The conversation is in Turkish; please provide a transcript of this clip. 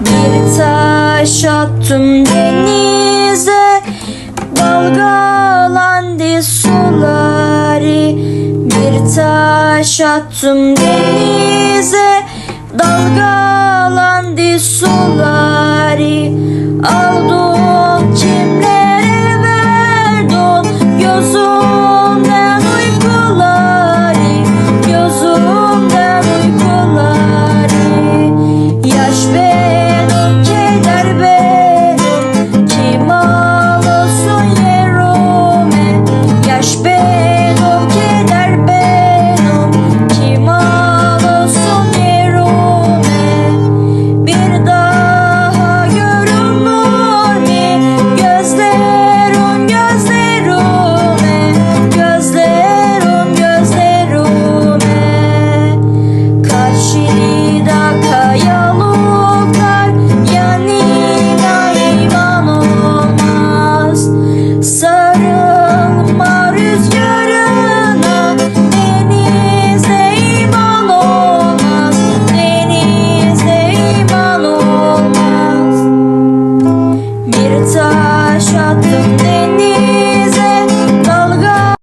Bir taş attım denize Dalgalandı suları. Bir taş attım denize Dalgalandı suları. taş attım deniz